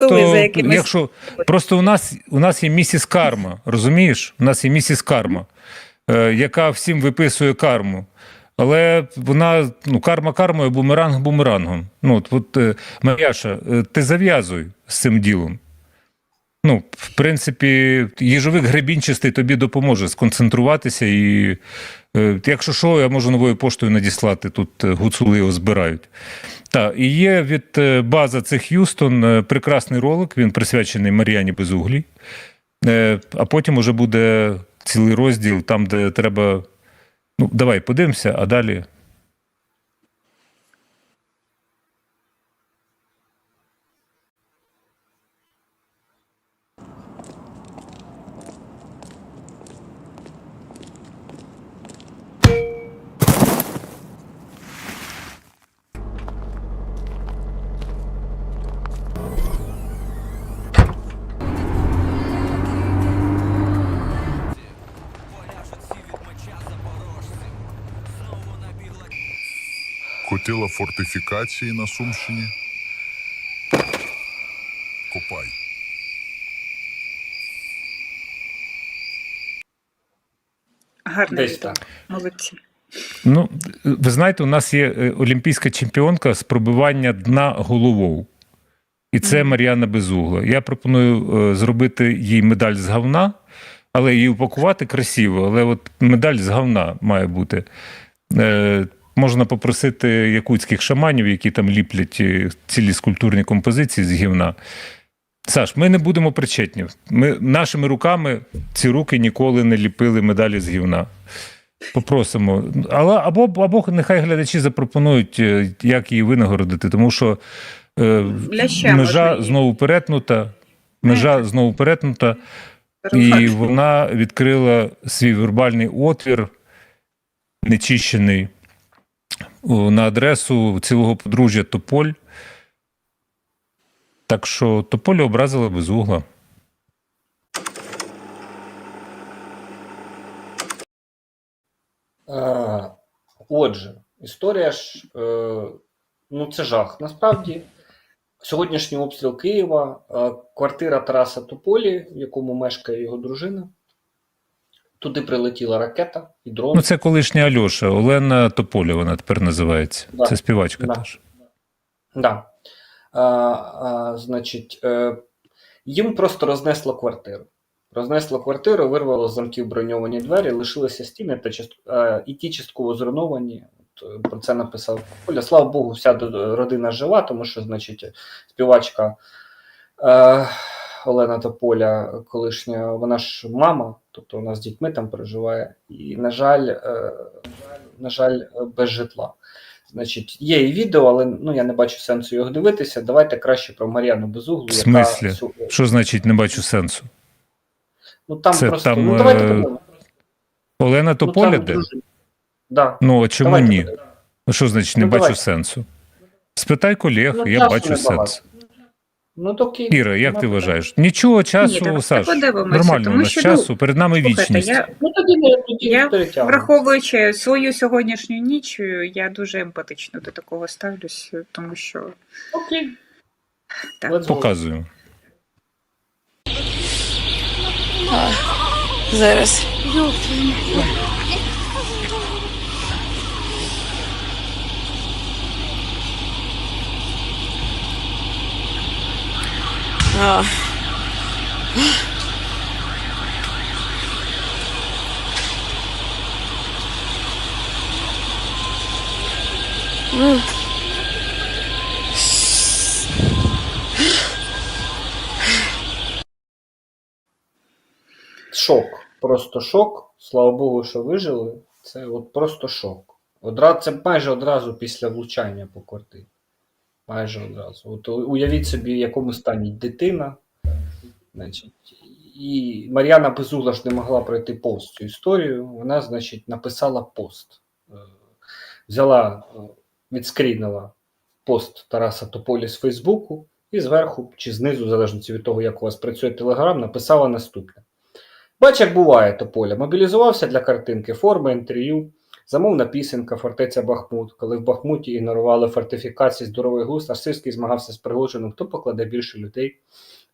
то, за якимись- якщо просто у нас у нас є місіс Карма, розумієш? У нас є місіс Карма, е, яка всім виписує карму. Але вона ну карма кармою, бумеранг бумерангом. Ну от, от е, Мар'яша, е, ти зав'язуй з цим ділом. Ну, в принципі, їжовик гребінчастий тобі допоможе сконцентруватися і. е, Якщо що, я можу новою поштою надіслати. Тут гуцули його збирають. Так, і є від е, база цих Юстон е, прекрасний ролик, він присвячений Мар'яні Безуглій. Е, А потім уже буде цілий розділ, там, де треба. Ну, давай подивимося, а далі. Хотіла фортифікації на Сумщині. Копай. Гарно. Молодці. Ну, ви знаєте, у нас є е, олімпійська чемпіонка з пробивання дна головою. І це Мар'яна Безугла. Я пропоную е, зробити їй медаль з говна, але її упакувати красиво. Але от медаль з говна має бути. Можна попросити якутських шаманів, які там ліплять е, цілі скульптурні композиції з гівна. Саш, ми не будемо причетні. Ми нашими руками ці руки ніколи не ліпили медалі з гівна. Попросимо. Але або, або нехай глядачі запропонують, е, як її винагородити, тому що е, межа знову перетнута. Межа знову перетнута, і вона відкрила свій вербальний отвір, нечищений, на адресу цілого подружжя Тополь. Так що Тополя образила без угла. Е, Отже, історія ж, е, ну це жах. Насправді, сьогоднішній обстріл Києва, е, квартира Тараса Тополі, в якому мешкає його дружина. Туди прилетіла ракета і дрон. Ну, це колишня Альоша, Олена Тополя, вона тепер називається. Да. Це співачка Да. теж. Да. А, а, значить, е, їм просто рознесло квартиру. Рознесло квартиру, вирвало з замків броньовані двері, лишилися стіни та част... е, і ті частково зруйновані. От, е, про це написав Коля. Слава Богу, вся родина жива, тому що, значить, співачка е, Олена Тополя, колишня, вона ж мама, тобто вона з дітьми там проживає, і, на жаль, е, на жаль, без житла. Значить, є і відео, але ну я не бачу сенсу його дивитися. Давайте краще про Мар'яну Безуглу. В смислі? сю- Що значить не бачу сенсу? Ну там Це просто там, ну давайте е. Олена Ну, Тополя там де? Да. Ну, а чому Давайте ні? подивимося. Ну, що значить не Ну, бачу давайте. сенсу? Спитай колег, Ну, я бачу сенс. Ну то окей. Іра, як Ну, ти вважаєш? Нічого часу, Ні, Саш. Нормально тому у нас що, часу, перед нами Слухайте, вічність. я, Ну тоді не тоді Я враховуючи свою сьогоднішню ніч, я дуже емпатично до такого ставлюсь, тому що Окей. Так. Показую. Зараз. Шок. Просто шок. Слава Богу, що вижили. Це от просто шок. Одразу, це майже одразу після влучання по квартирі. Майже одразу. От уявіть собі, в якому стані дитина. Значить, і Мар'яна Безугла ж не могла пройти повз цю історію. Вона, значить, написала пост. Е, Взяла, е, відскрінила пост Тараса Тополі з Фейсбуку, і зверху чи знизу, в залежності від того, як у вас працює Телеграм, написала наступне. Бач, як буває Тополя. Мобілізувався для картинки, форми, інтерв'ю. Замовна пісенка, фортеця Бахмут, коли в Бахмуті ігнорували фортифікації здоровий глузд, а Сирський змагався з Пригожиним, хто покладе більше людей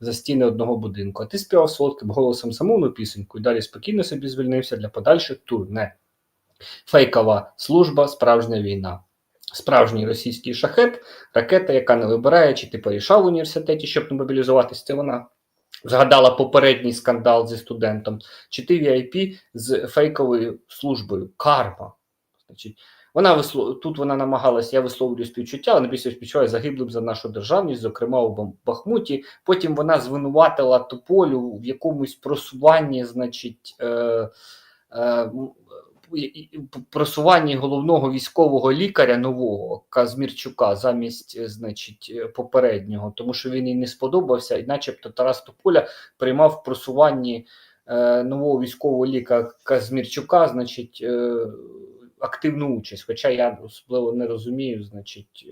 за стіни одного будинку. А ти співав солодким голосом замовну пісеньку і далі спокійно собі звільнився для подальших турне. Фейкова служба, справжня війна. Справжній російський шахет, ракета, яка не вибирає, чи ти порішав в університеті, щоб не мобілізуватись, це вона згадала попередній скандал зі студентом, чи ти VIP з фейковою службою. Карма. Значить, вона вислов... Тут вона намагалася, я висловлюю співчуття, але найбільше співчуваю загиблим за нашу державність, зокрема у Бахмуті. Потім вона звинуватила Тополю в якомусь просуванні, значить, е, е, просуванні головного військового лікаря нового Казмірчука замість, е, значить, е, попереднього, тому що він їй не сподобався, і начебто Тарас Тополя приймав просуванні е, нового військового лікаря Казмірчука, значить, е, активну участь. Хоча я особливо не розумію, значить,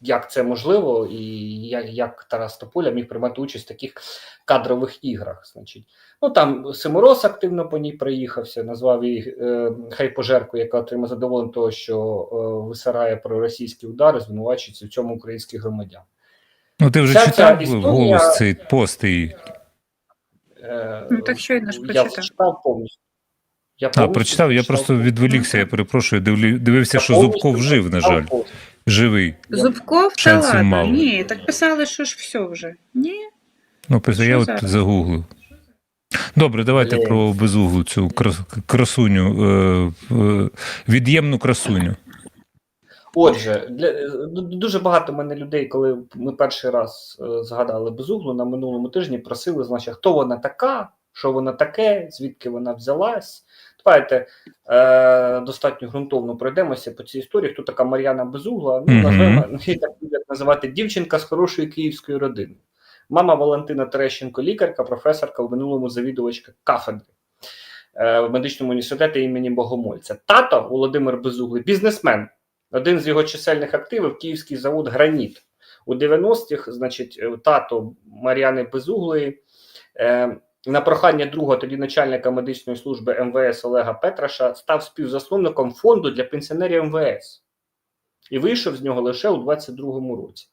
як це можливо, і як, як Тарас Тополя міг приймати участь в таких кадрових іграх. Значить, ну там Симороз активно по ній приїхався, назвав її е, хай пожерку, яка отримає задоволення того, що е, висирає про російські удари, звинувачується в цьому українських громадян. Ну, ти вже читав історія- голос цей пост і. Е, Ну, так щойно ж я прочитав. читав повністю. Я А, прочитав, я просто відволікся, я перепрошую, дивлю- дивився, що Зубков жив, на жаль. Живий. Зубков та Шансів ладно. мало. Ні, так писали, що ж все вже. Ні. Ну, просто я Що от зараз? загуглив. Добре, давайте Блін. про безуглу цю крас- красуню, е, е, від'ємну красуню. Отже, для е, ду- дуже багато в мене людей, коли ми перший раз е, згадали безуглу на минулому тижні, просили, значить, хто вона така, що вона таке, звідки вона взялась. Давайте е, достатньо ґрунтовно пройдемося по цій історії. Хто така Мар'яна Безугла? Ну, Мгм. назвемо її так люблять називати дівчинка з хорошої київської родини. Мама Валентина Терещенко, лікарка, професорка в минулому завідувачка кафедри е, в медичному університеті імені Богомольця. Тато Володимир Безуглий, бізнесмен. Один з його чисельних активів київський завод Граніт. У 90-х, значить, е, тато Мар'яни Безуглої е, на прохання друга тоді начальника медичної служби МВС Олега Петраша став співзасновником фонду для пенсіонерів МВС і вийшов з нього лише у 22-му році.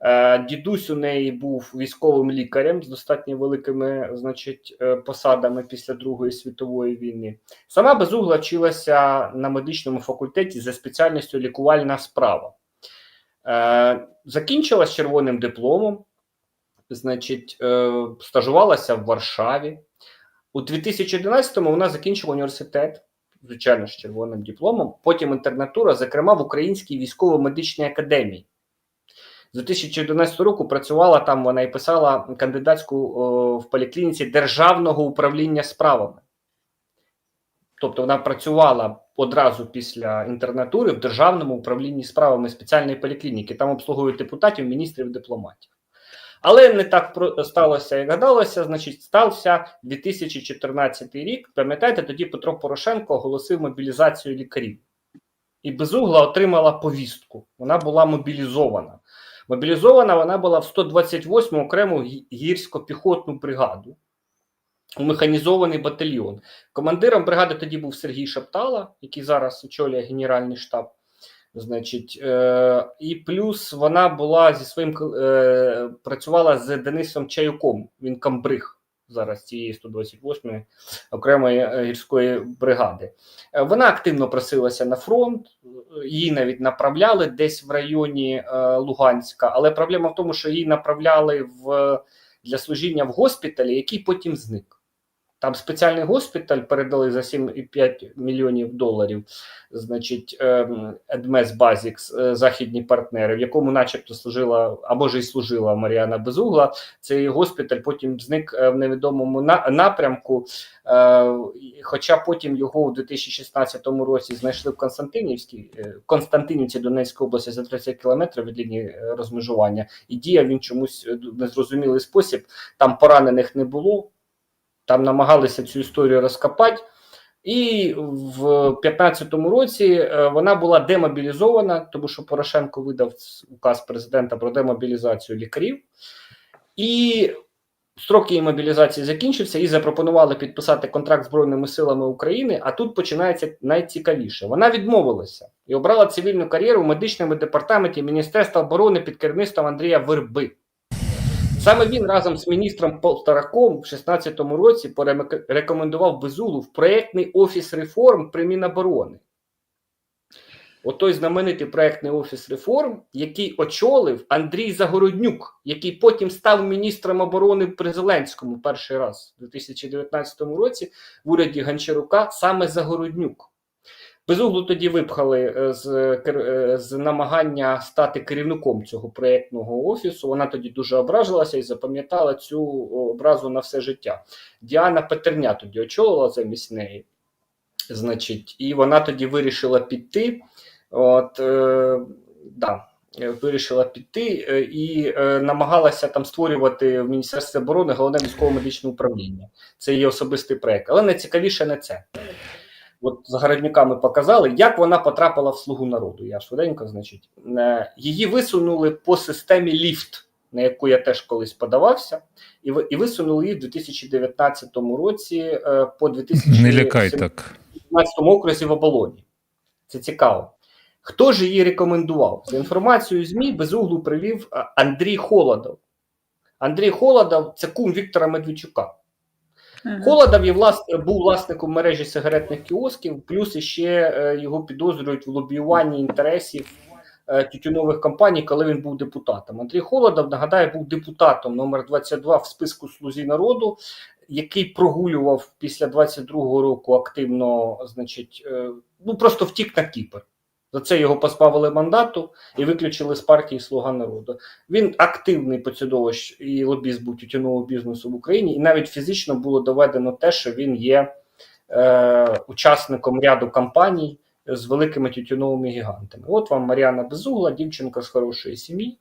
Е, Дідусь у неї був військовим лікарем з достатньо великими значить, е, посадами після Другої світової війни. Сама Безугла вчилася на медичному факультеті за спеціальністю лікувальна справа. Е, закінчила з червоним дипломом, значить, е, стажувалася в Варшаві. У 2011-му вона закінчила університет, звичайно, з червоним дипломом, потім інтернатура, зокрема в Українській військово-медичній академії. З 2011 року працювала там, вона і писала кандидатську о, в поліклініці Державного управління справами. Тобто вона працювала одразу після інтернатури в Державному управлінні справами спеціальної поліклініки. Там обслуговують депутатів, міністрів, дипломатів. Але не так сталося, як гадалося. Значить, стався 2014 рік. Пам'ятаєте, тоді Петро Порошенко оголосив мобілізацію лікарів. І Безугла отримала повістку. Вона була мобілізована. Мобілізована вона була в 128 му окрему гірсько-піхотну бригаду у механізований батальйон. Командиром бригади тоді був Сергій Шептала, який зараз очолює Генеральний штаб. Значить, е, і плюс вона була зі своїм е, працювала з Денисом Чаюком. Він камбриг зараз цієї 128-ї окремої е, гірської бригади. Е, Вона активно просилася на фронт, її навіть направляли десь в районі е, Луганська, але проблема в тому, що її направляли в, для служіння в госпіталі, який потім зник. Там спеціальний госпіталь передали за 7,5 мільйонів доларів, значить, Едмес Базікс, західні партнери, в якому, начебто, служила або ж і служила Маріана Безугла. Цей госпіталь потім зник е, в невідомому напрямку. Е, Хоча потім його у 2016 році знайшли в Константинівській е, Константинівці Донецької області за 30 кілометрів від лінії розмежування, і діяв він чомусь в незрозумілий спосіб. Там поранених не було. Там намагалися цю історію розкопати. І в 2015 році е, вона була демобілізована, тому що Порошенко видав указ президента про демобілізацію лікарів. І Строк її мобілізації закінчився і запропонували підписати контракт Збройними силами України. А тут починається найцікавіше. Вона відмовилася і обрала цивільну кар'єру в медичному департаменті Міністерства оборони під керівництвом Андрія Верби. Саме він разом з міністром Полтораком в 16-му році порекомендував Безулу в проєктний офіс реформ при Міноборони. От той знаменитий проєктний офіс реформ, який очолив Андрій Загороднюк, який потім став міністром оборони при Зеленському перший раз у 2019 році в уряді Гончарука саме Загороднюк. Безуглу тоді випхали е, з, кер- е, з намагання стати керівником цього проєктного офісу. Вона тоді дуже ображилася і запам'ятала цю образу на все життя. Діана Петерня тоді очолила замість неї. Значить, і вона тоді вирішила піти. От, е, да, е, вирішила піти е, і е, намагалася там створювати в Міністерстві оборони головне військово-медичне управління. Це її особистий проект. Але найцікавіше не це. От з Городнюками показали, як вона потрапила в слугу народу. Я швиденько, значить, Е, її висунули по системі ліфт, на яку я теж колись подавався, і, і висунули її в 2019 році е, по 2017 Не лякай так. окрузі в оболоні. Це цікаво. Хто ж її рекомендував? За інформацією ЗМІ безуглу привів Андрій Холодов. Андрій Холодов це кум Віктора Медведчука. Мгм. Холодов є влас... був власником мережі сигаретних кіосків, плюс іще е, його підозрюють в лобіюванні інтересів е, тютюнових компаній, коли він був депутатом. Андрій Холодов, нагадаю, був депутатом номер 22 в списку Слузі народу, який прогулював після 22-го року активно, значить, е, ну просто втік на Кіпр. За це його позбавили мандату і виключили з партії Слуга народу. Він активний поцідовищ і лобіст був тютюнового бізнесу в Україні, і навіть фізично було доведено те, що він є е, учасником ряду кампаній з великими тютюновими гігантами. От вам Маріана Безугла, дівчинка з хорошої сім'ї.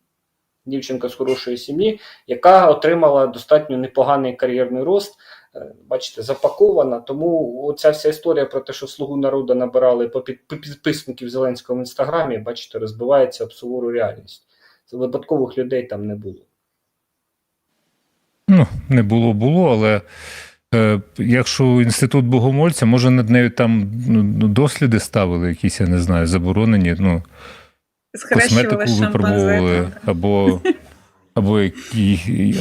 Дівчинка з хорошої сім'ї, яка отримала достатньо непоганий кар'єрний рост. Е, Бачите, запакована. Тому оця вся історія про те, що слугу народу набирали по підписників Зеленського в інстаграмі, бачите, розбивається об сувору реальність. Випадкових людей там не було. Ну, не було, було, але е, якщо інститут богомольця, може над нею там ну, досліди ставили, якісь, я не знаю, заборонені, ну, косметику випробовували, або, або,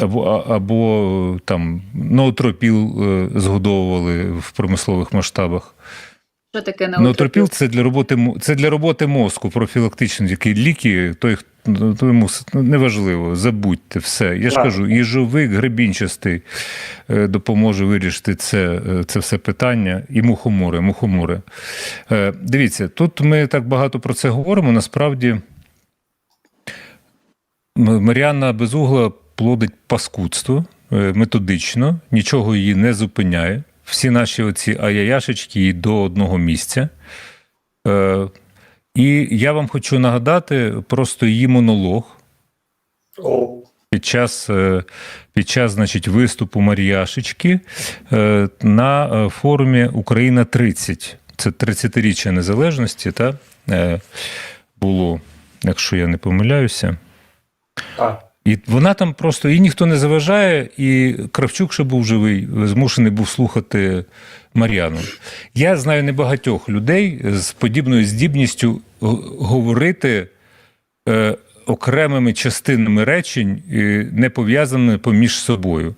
або, або там ноотропіл е, згодовували в промислових масштабах. Що таке Ноотропіл це для роботи це для роботи мозку, профілактичні які ліки, той, хто- ну, то йому с- неважливо, забудьте все. Я ж Так. кажу, їжовик гребінчастий е, допоможе вирішити це, е, це все питання. І мухомори, мухомори. Е, Дивіться, тут ми так багато про це говоримо. Насправді М- Мар'яна Безугла плодить паскудство методично, нічого її не зупиняє. Всі наші оці аяяшечки до одного місця. Е, і я вам хочу нагадати просто її монолог під час, е, під час значить, виступу Мар'яшечки е, на е, форумі Україна 30. Це 30-річчя незалежності, та, е, було, якщо я не помиляюся. так. І вона там просто їй ніхто не заважає, і Кравчук ще був живий, змушений був слухати Мар'яну. Я знаю небагатьох людей з подібною здібністю говорити е, окремими частинами речень, е, не пов'язаними поміж собою.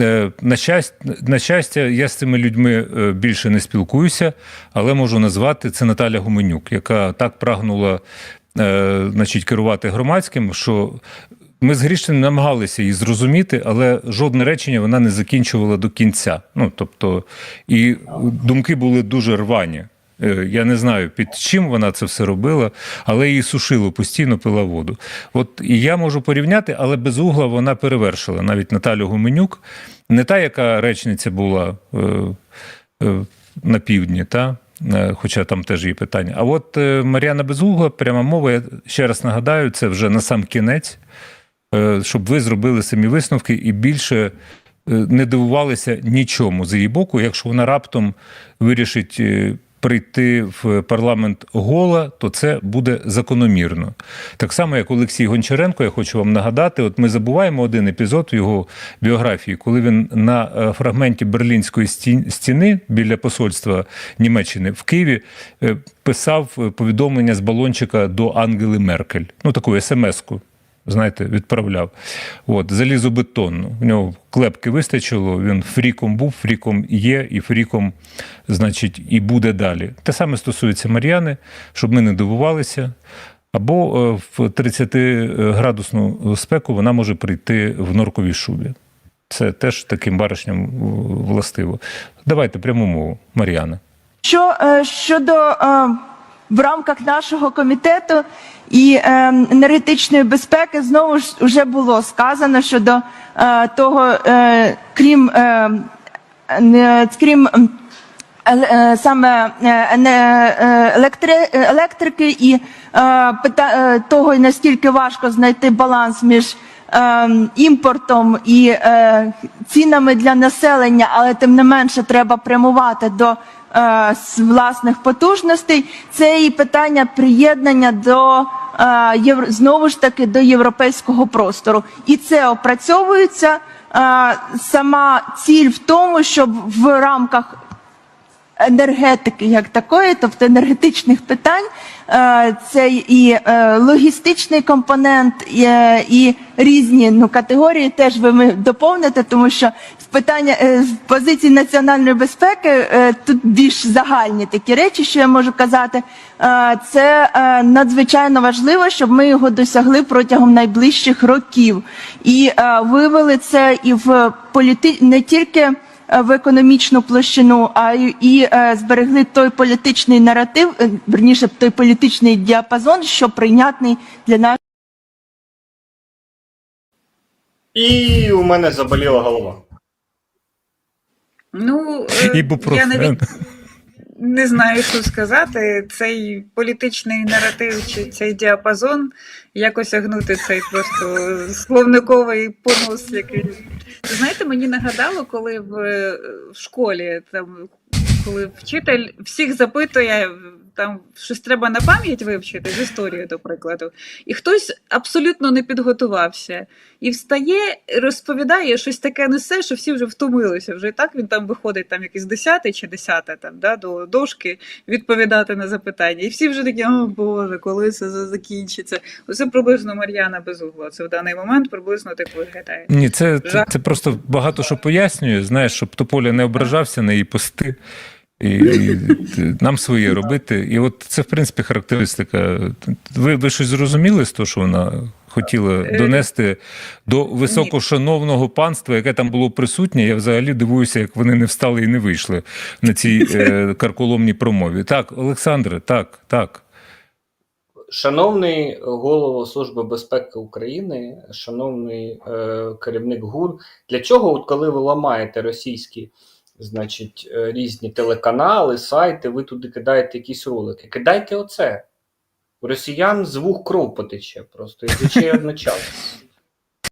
Е, На щастя, на щастя, я з цими людьми е, більше не спілкуюся, але можу назвати це Наталя Гуменюк, яка так прагнула е, значить, керувати громадським, що ми з Грішним намагалися її зрозуміти, але жодне речення вона не закінчувала до кінця. Ну, тобто, і думки були дуже рвані. Е, Я не знаю, під чим вона це все робила, але її сушило, постійно пила воду. От і я можу порівняти, але без угла вона перевершила навіть Наталю Гуменюк, не та, яка речниця була е, е, на півдні, та, е, хоча там теж є питання. А от е, Мар'яна Безугла, пряма мова, я ще раз нагадаю, це вже на сам кінець, щоб ви зробили самі висновки і більше е, не дивувалися нічому з її боку, якщо вона раптом вирішить е, прийти в парламент гола, то це буде закономірно. Так само, як Олексій Гончаренко, я хочу вам нагадати, от ми забуваємо один епізод його біографії, коли він на е, фрагменті Берлінської стіни біля посольства Німеччини в Києві е, писав е, повідомлення з балончика до Ангели Меркель. Ну, таку смс-ку. Знаєте, відправляв. От, залізобетонну. У нього клепки вистачило, він фріком був, фріком є, і фріком, значить, і буде далі. Те саме стосується Мар'яни, щоб ми не дивувалися. Або е, в 30-градусну спеку вона може прийти в норковій шубі. Це теж таким баришням е, властиво. Давайте пряму мову, Мар'яна. Що е, щодо е, в рамках нашого комітету. І е, енергетичної безпеки, знову ж вже було сказано щодо е, того, крім крім ем, саме електри- електрики і е, е, того, наскільки важко знайти баланс між е, імпортом і е, цінами для населення, але тим не менше треба прямувати до е, с- власних потужностей. Це і питання приєднання до е, євро- знову ж таки до європейського простору, і це опрацьовується. Е, Сама ціль в тому, щоб в рамках енергетики як такої, тобто енергетичних питань, е, це і е, логістичний компонент, і, е, різні ну, категорії теж ви доповните, тому що з питання е, з позиції національної безпеки е, тут більш загальні такі речі, що я можу казати. Е, Це е, надзвичайно важливо, щоб ми його досягли протягом найближчих років і е, вивели це і в політи не тільки е, в економічну площину, а і е, зберегли той політичний наратив, е, верніше той політичний діапазон, що прийнятний для нас. І у мене заболіла голова. Ну, е, я навіть не знаю, що сказати. Цей політичний наратив чи цей діапазон, як осягнути цей просто словниковий понос, який. Знаєте, мені нагадало, коли в, е, в школі там. Коли вчитель всіх запитує, там щось треба на пам'ять вивчити з історії, до прикладу, і хтось абсолютно не підготувався і встає, розповідає щось таке несе, що всі вже втомилися. Вже і так він там виходить, там якийсь десятий чи десята там да, до дошки відповідати на запитання. І всі вже такі, о Боже, коли це закінчиться. Оце приблизно Мар'яна Безугла. Це в даний момент приблизно так виглядає. Ні, це, це, це просто багато що пояснює, знаєш, щоб Тополя не ображався на її пости. І, і нам своє робити. І от це, в принципі, характеристика. Ви, ви щось зрозуміли з того, що вона хотіла Е, донести до високошановного панства, яке там було присутнє? Я взагалі дивуюся, як вони не встали і не вийшли на цій е, карколомній промові. Так, Олександре, так, так. Шановний голово Служби безпеки України, шановний е, керівник ГУР, для чого, от коли ви ламаєте російські значить, е, різні телеканали, сайти, ви туди кидаєте якісь ролики? Кидайте оце. У росіян з вух кров потече просто і тече одночасно.